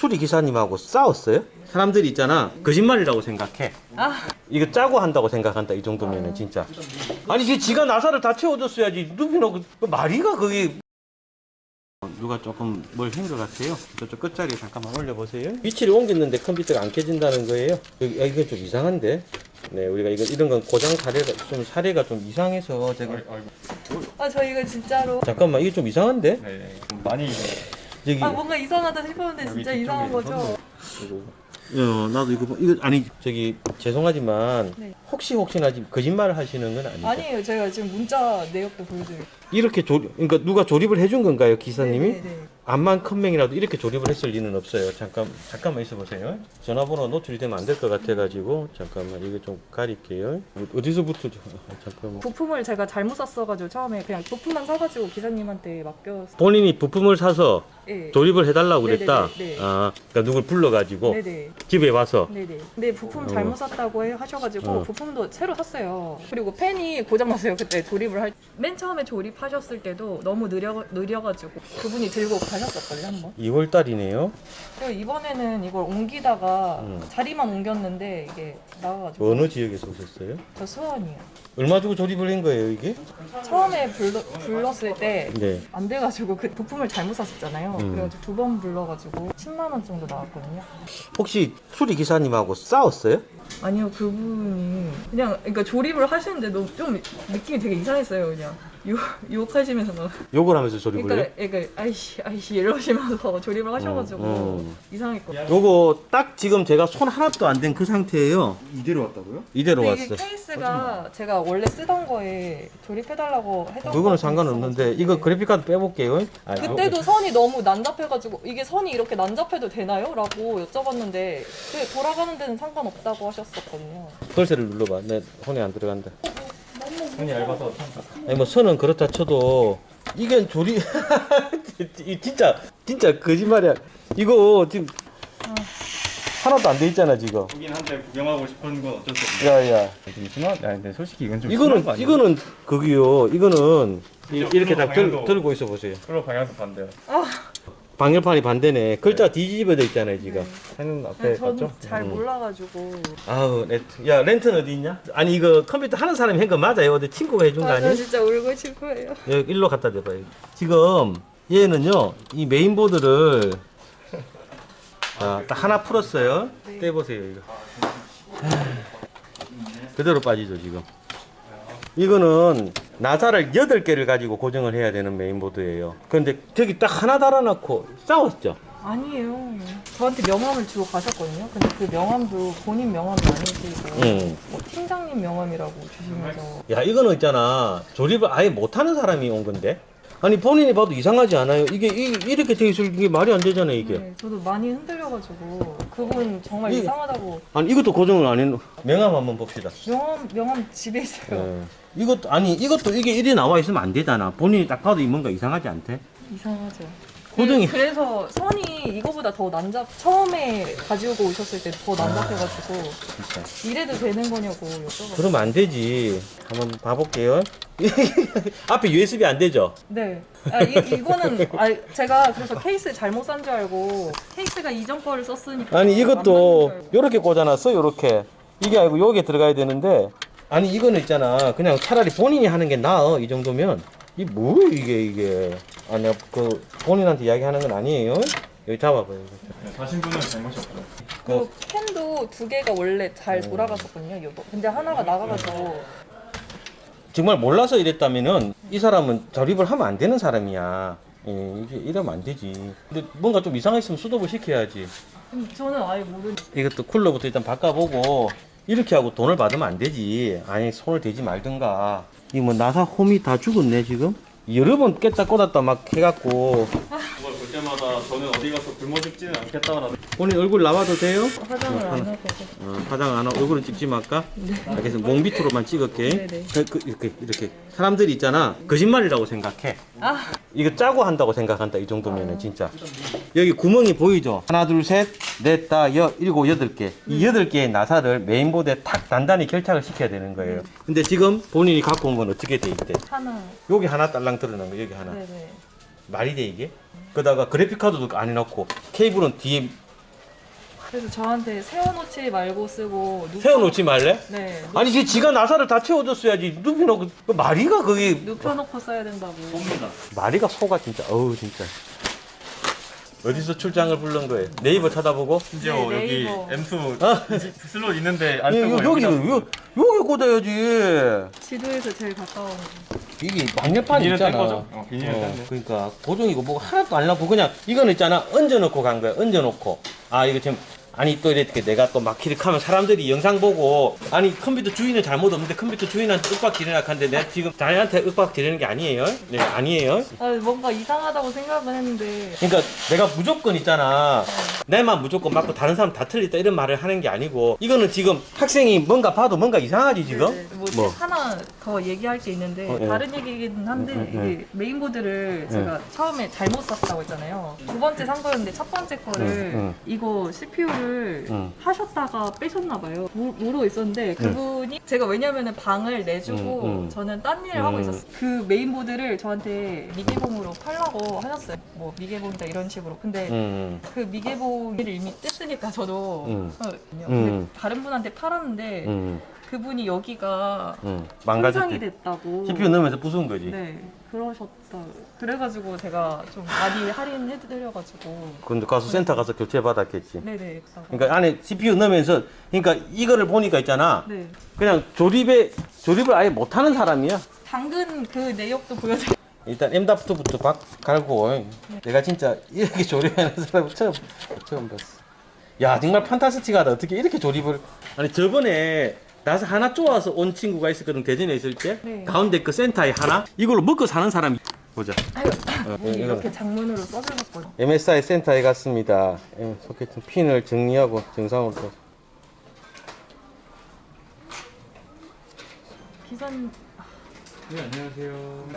수리 기사님하고 싸웠어요? 사람들이 있잖아. 거짓말이라고 생각해. 아, 이거 짜고 한다고 생각한다 이 정도면은 진짜. 아니 이게 지가 나사를 다 채워줬어야지. 누비놓고 그 말이가 그게 누가 조금 뭘 한 것 같아요? 저쪽 끝자리에 잠깐만 올려보세요. 위치를 옮겼는데 컴퓨터가 안 켜진다는 거예요? 여기- 야, 이건 좀 이상한데? 네 우리가 이거 이런 건 고장 사례가 좀 사례가 좀 이상해서 제가. 아, 저 이거 진짜로. 잠깐만 이게 좀 이상한데? 네, 좀 많이 여기 아, 뭔가 이상하다 싶었는데 진짜 이상한 거죠? 어, 나도 이거 봐. 이거 아니 저기 죄송하지만 네. 혹시 혹시나 지금 거짓말을 하시는 건 아니죠? 아니에요. 제가 지금 문자 내역도 보여드릴게요. 이렇게 조 그러니까 누가 조립을 해준 건가요 기사님이? 네네네. 암만 큰 명이라도 이렇게 조립을 했을 리는 없어요. 잠깐 잠깐만 있어 보세요. 전화번호 노출이 되면 안 될 것 같아가지고 잠깐만 이거 좀 가릴게요. 어디서부터 잠깐만. 부품을 제가 잘못 샀어가지고 처음에 그냥 부품만 사가지고 기사님한테 맡겼어요. 본인이 부품을 사서 네. 조립을 해달라고 그랬다. 네네네, 네. 아, 그러니까 누굴 불러가지고 네네. 집에 와서 네네. 근데 부품 어. 잘못 샀다고 해- 하셔가지고 어. 부품 도 새로 샀어요. 그리고 팬이 고장났어요. 그때 조립을 할. 맨 처음에 조립하셨을 때도 너무 느려 느려가지고 그분이 들고 가셨었거든요 한 번. 2월 달이네요. 그리고 이번에는 이걸 옮기다가 음. 자리만 옮겼는데 이게 나가가지고 어느 지역에서 오셨어요? 저 수원이요. 얼마 주고 조립을 한 거예요 이게? 처음에 불러, 불렀을 때 네. 안 돼가지고 그 부품을 잘못 샀었잖아요. 음. 그래가지고 두 번 불러가지고 10만 원 정도 나왔거든요. 혹시 수리 기사님하고 싸웠어요? 아니요 그분이 그냥 그러니까 조립을 하시는데 너무 좀 느낌이 되게 이상했어요 그냥 욕 욕하시면서 막 욕을 하면서 조립을 그러니까? 그러니까 아이씨 아이씨 이러시면서 조립을 하셔가지고 음, 음. 이상했거든요. 요거 딱 지금 제가 손 하나도 안 된 그 상태예요. 이대로 왔다고요? 이대로 근데 왔어. 이게 케이스가 제가 원래 쓰던 거에 조립해달라고 했던 그거는 상관없는데. 이거 그래픽카드 빼볼게요. 아, 그때도 선이 너무 난잡해가지고 이게 선이 이렇게 난잡해도 되나요? 라고 여쭤봤는데 그 돌아가는 데는 상관없다고 하셨었거든요. 걸쇠를 눌러봐. 내 손에 안 들어간다. 손이 얇아서 아니 뭐 선은 그렇다 쳐도 이게 조립 이 진짜 진짜 거짓말이야. 이거 지금 하나도 안 돼 있잖아 지금. 보긴 한데 구경하고 싶은 건 어쩔 수 없네. 야야. 좀 심한? 야 근데 솔직히 이건 좀 심한 거 이거는 아니야? 이거는. 이거는 이-? 이렇게 딱 들, 들고 있어 보세요. 끌어 방향도 반대야. 방열판이 반대네. 글자 뒤집어져 있잖아요 지금. 앞에 네, 저는 봤죠? 잘 음. 몰라가지고 아우 렌트. 야 렌트는 어디 있냐? 아니 이거 컴퓨터 하는 사람이 한 거 맞아요? 어디 친구가 해준 거 아, 아니에요? 저 진짜 울고 싶어요. 여기 일로 갖다 대봐요. 지금 얘는요 이 메인보드를 자, 딱 하나 풀었어요. 네. 떼보세요 이거. 그대로 빠지죠 지금. 이거는 나사를 8개를 가지고 고정을 해야 되는 메인보드예요. 그런데 저기 딱 하나 달아놓고 싸웠죠. 아니에요. 저한테 명함을 주고 가셨거든요. 근데 그 명함도 본인 명함이 아니시고 응. 뭐 팀장님 명함이라고 주시면서 야 이거는 있잖아 조립을 아예 못하는 사람이 온 건데 아니 본인이 봐도 이상하지 않아요? 이게 이, 이렇게 돼 있을 게 말이 안 되잖아요 이게. 네, 저도 많이 흔들려가지고 그분 정말 이게- 이상하다고. 아니 이것도 고정을 안 해놓 명함 한번 봅시다. 명함 명함 집에 있어요. 예. 이것도 아니 이것도 이게 일이 나와 있으면 안 되잖아. 본인이 딱 봐도 이 뭔가 이상하지 않대? 이상하죠. 고정이- 그, 래서 선이 이거보다 더 난잡 처음에 가지고 오셨을 때 더 난잡해가지고 이래도 되는 거냐고 여쭤봤어요. 그러면 안 되지. 한번 봐볼게요. 앞에 USB 안 되죠? 네. 아, 이, 이거는 아, 제가 그래서 케이스 잘못 산 줄 알고 케이스가 이전 거를 썼으니까 아니 안 이것도 맞는 줄 알고. 요렇게 꽂아놨어 요렇게. 이게 아니고 요게 들어가야 되는데. 아니 이거는 있잖아. 그냥 차라리 본인이 하는 게 나아 이 정도면 이뭐 이게 이게 아니 그 본인한테 이야기하는 건 아니에요 여기 잡아봐요 네, 가신 분은 잘못이 없고. 그 펜도 두 개가 원래 잘 음. 돌아갔었거든요. 이거. 근데 하나가 나가가지고 정말 몰라서 이랬다면은 이 사람은 조립을 하면 안 되는 사람이야 예, 이게 이러면 안 되지 근데 뭔가 좀 이상했으면 수도을 시켜야지 음, 저는 아예 모르는. 이것도 쿨러부터 일단 바꿔보고 이렇게 하고 돈을 받으면 안 되지. 아니 손을 대지 말든가. 이 뭐 나사 홈이 다 죽었네 지금? 여러 번 깼다 꽂았다 막 해갖고. 그걸 볼 때마다 저는 어디 가서 굶어 죽지는 않겠다라는 본인 얼굴 나와도 돼요? 화장을 안 하고. 어, 화장 안 하고 얼굴은 찍지 말까? 알겠어 몸 밑으로만 찍을게. 네네. 그, 그, 이렇게 이렇게. 사람들이 있잖아. 거짓말이라고 생각해. 아, 이거 짜고 한다고 생각한다 이 정도면은 진짜. 여기 구멍이 보이죠? 하나 둘 셋 넷 다 여 일곱 여덟 개 이 여덟 개의 나사를 메인보드에 탁 단단히 결착을 시켜야 되는 거예요. 근데 지금 본인이 갖고 온 건 어떻게 돼 있대? 하나. 여기 하나 딸랑 드러난 거 여기 하나. 네네. 말이 돼 이게 그다가 그래픽 카드도 안 해놓고 케이블은 뒤에 그래서 저한테 세워놓지 말고 쓰고 눕혀- 세워놓지 말래? 네 아니 이게 지가 나사를 다 채워줬어야지. 눕혀놓고 그 마리가 거기 눕혀놓고 써야 된다고. 마리가 소가 진짜 어우 진짜 어디서 출장을 부른 거예요? 네이버 찾아보고? 심지어 네, 여기 네이버. M2 아. 슬롯 있는데 안 여- 쓰고 여- 여기 여기다 여기 여기 꽂아야지 지도에서 제일 가까운 이게 방열판 비닐을 뗀 있잖아 거죠? 어, 어. 그러니까 고정이고 뭐가 하나도 안 나고 그냥 이거는 있잖아 얹어놓고 간 거야 얹어놓고 아 이거 지금 아니 또 이렇게 내가 또 막 기릭하면 사람들이 영상 보고 아니 컴퓨터 주인은 잘못 없는데 컴퓨터 주인한테 윽박 지르나 하는데 내가 지금 자네한테 윽박 지르는 게 아니에요? 네 아니에요. 아, 뭔가 이상하다고 생각은 했는데. 그러니까 내가 무조건 있잖아 내만 무조건 맞고 다른 사람 다 틀리다 이런 말을 하는 게 아니고 이거는 지금 학생이 뭔가 봐도 뭔가 이상하지 지금 네, 뭐, 뭐? 하나 더 얘기할 게 있는데 어, 네. 다른 얘기긴 한데 음, 음, 이게 메인보드를 제가 처음에 잘못 샀다고 했잖아요. 두 번째 산 거였는데 첫 번째 거를 음, 음. 이거 CPU를 음. 하셨다가 빼셨나 봐요. 모- 모르고 있었는데 그분이 제가 왜냐면은 방을 내주고 음, 음. 저는 딴 일을 하고 음. 있었어요. 그 메인보드를 저한테 미개봉으로 팔라고 하셨어요. 뭐 미개봉이다 이런 식으로. 근데 음, 그 미개봉 을 이미 뗐으니까 저도 음. 하거든요. 음. 다른 분한테 팔았는데 음, 그분이 여기가 음. 손상이 망가졌지 됐다고. CPU 넣으면서 부순 거지 네, 그러셨다. 그래가지고 제가 좀 많이 할인해드려가지고. 근데 가서 센터 가서 교체 받았겠지 네네. 그러니까 안에 CPU 넣으면서 그러니까 이거를 보니까 있잖아 네. 그냥 조립에 조립을 아예 못하는 사람이야 당근 그 내역도 보여드릴게요. 일단 박 갈고 내가 진짜 이렇게 조립하는 사람 처음 처음 봤어. 야 정말 판타스틱하다. 어떻게 이렇게 조립을? 아니 저번에 나서 하나 쪼아서 온 친구가 있었거든 대전에 있을 때 네. 가운데 그 센터에 하나 이걸로 먹고 사는 사람이 보자. 아유, 어, 이거. 이렇게 장문으로 써주셨거든요. MSI 센터에 갔습니다. 예, 소켓 핀을 정리하고 정상으로. 또. 기사님, 네 안녕하세요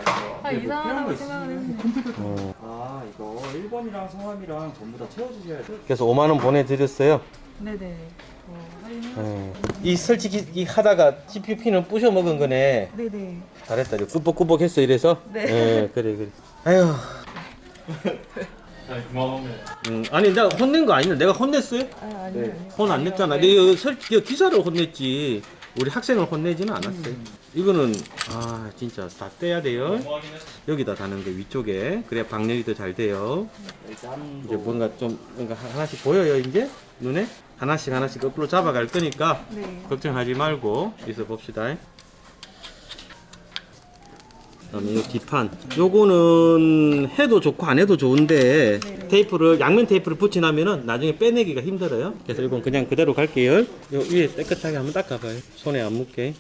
아, 이상하다고 생각은 했는데. 음, 아 이거 1번이랑 성함이랑 전부 다 채워주셔야 돼요 그래서 5만 원 보내드렸어요. 네네. 어. 예. 이 솔직히 이 하다가 핀을 부셔 먹은 거네. 네네. 잘했다. 이거 꾸벅꾸벅 했어 이래서. 네. 예, 그래 그래. 고마워합니다 음, 아니 내가 혼낸 거 아니야? 내가 혼냈어요? 아, 아니요. 아니요. 혼안 냈잖아. 네. 내가 설 이거 기사를 혼냈지. 우리 학생을 혼내지는 않았어요. 이거는 아 진짜 다 떼야 돼요. 여기다 다는 거 위쪽에 그래야 방열이 더 잘 돼요. 이제 뭔가 좀 뭔가 하나씩 보여요 이제 눈에 하나씩 하나씩 거꾸로 잡아갈 거니까 네. 걱정하지 말고 있어 봅시다. 그다음에 이 뒷판. 요거는 해도 좋고 안 해도 좋은데 네. 테이프를 양면 테이프를 붙여놓으면은 나중에 빼내기가 힘들어요. 그래서 이건 그냥 그대로 갈게요. 요 위에 깨끗하게 한번 닦아봐요. 손에 안 묻게.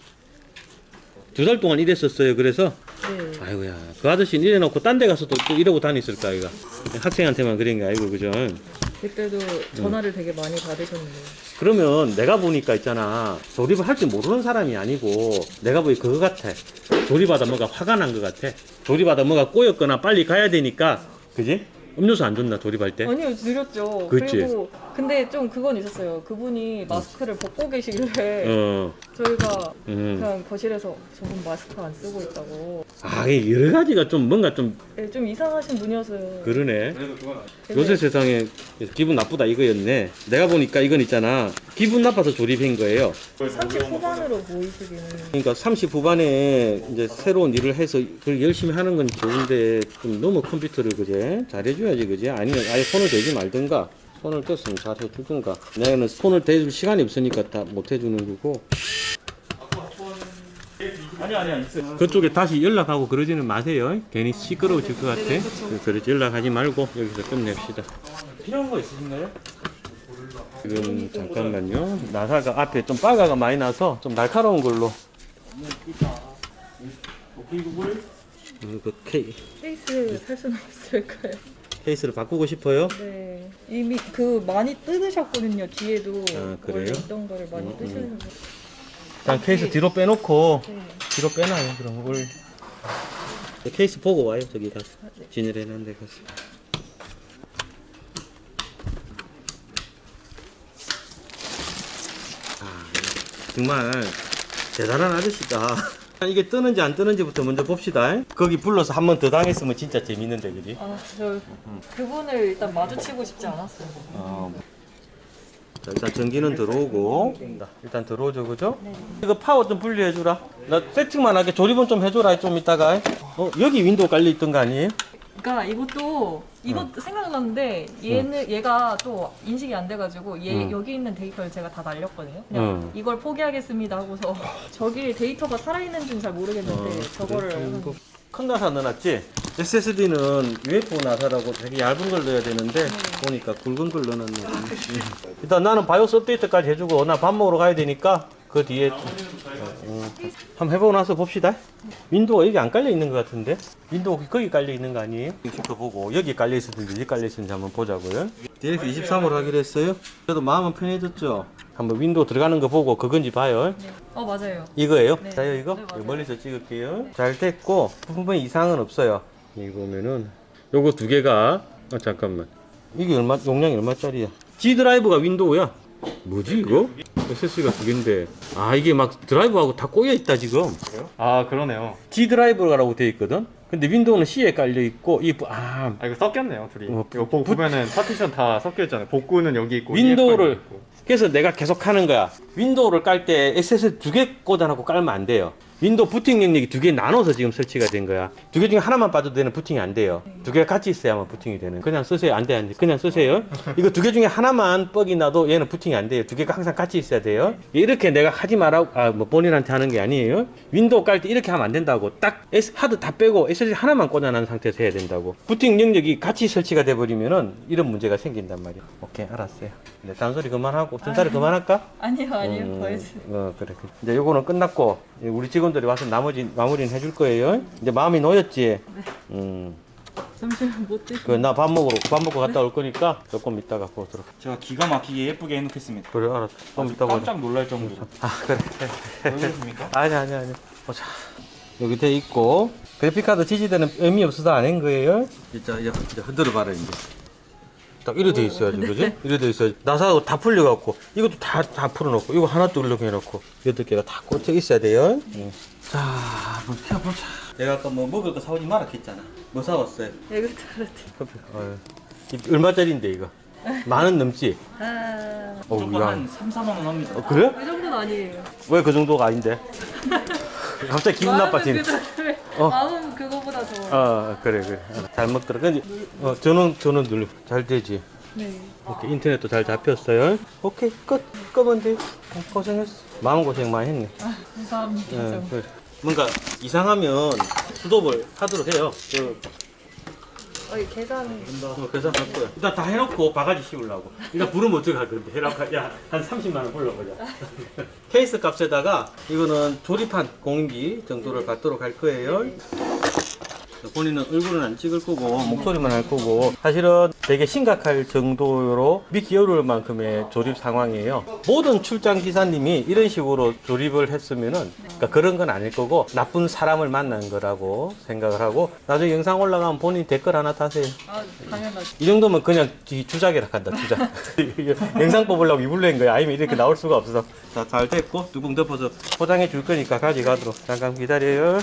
두 달 동안 일했었어요. 그래서 네. 아이고야 그 아저씨는 이래놓고 딴 데 가서 또, 또 이러고 다녔을까 이가 학생한테만 그런 게 아니고 그죠? 그때도 전화를 되게 많이 받으셨는데. 그러면 내가 보니까 있잖아 조립을 할 줄 모르는 사람이 아니고 내가 보기 그거 같아 조립하다 뭐가 화가 난 것 같아 조립하다 뭐가 꼬였거나 빨리 가야 되니까 그지? 음료수 안 줬나 조립할 때? 아니요 느렸죠. 그치? 그리고 근데 좀 그건 있었어요. 그분이 마스크를 벗고 계시길래 어, 저희가 음. 그냥 거실에서 저분 마스크 안 쓰고 있다고 아 이게 여러 가지가 좀 뭔가 좀 네, 좀 이상하신 분이었어요. 그러네 그래도 그건 아니 요새 세상에 기분 나쁘다 이거였네 내가 보니까 이건 있잖아 기분 나빠서 조립한 거예요. 30 후반으로 보이시기는. 그러니까 30 후반에 이제 새로운 일을 해서 그걸 열심히 하는 건 좋은데 좀 너무 컴퓨터를 그제 잘해줘야지 그제? 아니면 아예 손을 대지 말든가 손을 댔으면 잘 해주든가. 내가는 손을 대줄 시간이 없으니까 다 못 해주는 거고. 아니 아니 아니. 있어요 그쪽에 다시 연락하고 그러지는 마세요. 괜히 시끄러워질 것 같아. 그쵸. 그- 그러지 연락하지 말고 여기서 끝냅시다. 필요한 거 있으신가요? 지금 잠깐만요. 나사가 앞에 좀 빠가가 많이 나서 좀 날카로운 걸로. 음, 그 케이, 케이스 살 수는 없을까요? 케이스를 바꾸고 싶어요? 네. 이미 그 많이 뜯으셨거든요 뒤에도. 아, 그래요? 원래 있던 거를 많이 음, 뜯으셔서 그냥 케이스 뒤로 빼놓고 네. 뒤로 빼놔요 그럼. 올 케이스 보고 와요 저기 가서 아, 네. 진열해놓은 데 가서 정말 대단한 아저씨다 이게 뜨는지 안 뜨는지부터 먼저 봅시다 거기 불러서 한 번 더 당했으면 진짜 재밌는데 그지? 아저 그분을 일단 마주치고 싶지 않았어요. 어, 자, 일단 전기는 들어오고 자, 일단 들어오죠 그죠? 이거 파워 좀 분리해 주라 나 세팅만 하게 조립은 좀 해줘라 좀 이따가 어 여기 윈도우 깔려 있던 거 아니에요? 그러니까 이것도 이것 생각났는데 얘는 얘가 또 인식이 안 돼가지고 얘 음. 여기 있는 데이터를 제가 다 날렸거든요. 그냥 음. 이걸 포기하겠습니다 하고서 저기 데이터가 살아있는지는 잘 모르겠는데 저거를 한- 큰 나사 넣어놨지? SSD는 UFO 나사라고 되게 얇은 걸 넣어야 되는데 보니까 굵은 걸 넣어놨네 음. 일단 나는 바이오스 업데이트까지 해주고 나 밥 먹으러 가야 되니까 그 뒤에 음, 한번 해보고 나서 봅시다 윈도우가 여기 안 깔려 있는 것 같은데 윈도우 거기 깔려 있는 거 아니에요? 이거 보고 여기 깔려 있었는지 여기 깔려 있었는지 한번 보자고요 DX 23으로 하기로 했어요 그래도 마음은 편해졌죠? 한번 윈도우 들어가는 거 보고 그건지 봐요 어 맞아요. 이거예요? 네. 자요 이거? 네, 맞아요. 멀리서 찍을게요. 잘 됐고 부분 이상은 없어요. 이거 보면은 요거 두 개가 아 잠깐만 이게 얼마 용량이 얼마짜리야? G 드라이브가 윈도우야. 뭐지 이거? SSD가 두 개인데 아 이게 막 드라이브하고 다 꼬여 있다 지금. 아 그러네요. G 드라이브라고 되어 있거든. 근데 윈도우는 C에 깔려 있고 이아 아 이거 섞였네요 둘이. 어, 이거 보- 보면은 파티션 다 섞여 있잖아요. 복구는 여기 있고 윈도우를. 그래서 내가 계속 하는 거야. 윈도우를 깔 때 SSD 두개 꽂아놓고 깔면 안 돼요. 윈도우 부팅 영역이 두 개 나눠서 지금 설치가 된 거야. 두 개 중에 하나만 빠도 되는 부팅이 안 돼요. 두 개가 같이 있어야만 부팅이 되는. 그냥 쓰세요. 안 돼, 안 돼. 그냥 쓰세요. 이거 두 개 중에 하나만 뻑이 나도 얘는 부팅이 안 돼요. 두 개가 항상 같이 있어야 돼요. 이렇게 내가 하지 말라고, 아, 뭐 본인한테 하는 게 아니에요. 윈도우 깔 때 이렇게 하면 안 된다고. 딱 S, 하드 다 빼고 SSD 하나만 꽂아놓은 상태에서 해야 된다고. 부팅 영역이 같이 설치가 돼버리면은 이런 문제가 생긴단 말이야. 오케이, 알았어요. 네, 단소리 그만하고, 전자리 그만할까? 아니요 아니요 음, 더 해주. 어, 그래. 그래. 이제 요거는 끝났고, 이제 우리 직원들이 와서 나머지 마무리는 해줄 거예요. 이제 마음이 놓였지? 음. 잠시만 못 드시. 그, 나밥 먹으러, 밥 먹고 갔다 올 거니까 조금 이따가 보도록. 제가 기가 막히게 예쁘게 해놓겠습니다. 그래, 알았어. 좀 이따 보자. 깜짝 놀랄 정도로. 아, 그래. 왜 그러십니까? 아니, 아니, 아니. 보자. 여기 돼 있고, 그래픽카드 지지대는 의미 없어서 안 한 거예요. 진짜, 이제, 이제 흔들어 봐라, 이제. 딱 이래 돼 있어야지, 그지? 이래 돼 있어야지. 나사하고 다 풀려갖고, 이것도 다, 다 풀어놓고, 이거 하나 뚫려고 해놓고, 여덟 개가 다 꽂혀 있어야 돼요. 응. 자, 한번 펴보자. 내가 아까 뭐 먹을 거 사오지 마라 했잖아. 뭐 사왔어요? 에그 타르트. 커피. 어휴. 이 얼마짜리인데, 이거? 만 원 넘지? 아. 어, 무조건 야. 한 3, 4만 원 합니다. 어, 그래? 그 정도는 아니에요. 왜 그 정도가 아닌데? 갑자기 기분 나빠지네. 그, 어. 마음은 그거보다 더. 아 그래 그래 어, 잘 먹더라 근데 어, 저는 저는 눌러 잘 되지 네. 오케이 인터넷도 잘 잡혔어요 오케이 끝 끄면 돼 어, 고생했어 마음 고생 많이 했네 아 감사합니다. 예, 좀. 그래. 뭔가 이상하면 수도를 하도록 해요 그, 어, 이 계산. 어, 그래서 할 거야 일단 다 해놓고 바가지 씌우려고. 일단 부르면 어떻게 할 건데. 해놓고 야 한 30만 원 불러보자. 케이스 값에다가 이거는 조립한 공기 정도를 받도록 할 거예요 본인은 얼굴은 안 찍을 거고 목소리만 할 거고 사실은 되게 심각할 정도로 어려울 만큼의 조립 상황이에요. 모든 출장 기사님이 이런 식으로 조립을 했으면은 그러니까 그런 건 아닐 거고 나쁜 사람을 만난 거라고 생각을 하고 나중에 영상 올라가면 본인 댓글 하나 타세요. 아 당연하죠. 이 정도면 그냥 이 주작이라 한다 주작 영상 뽑으려고 이불로 한 거야 아니면 이렇게 나올 수가 없어 자 잘 됐고 뚜껑 덮어서 포장해 줄 거니까 가져가도록 잠깐 기다려요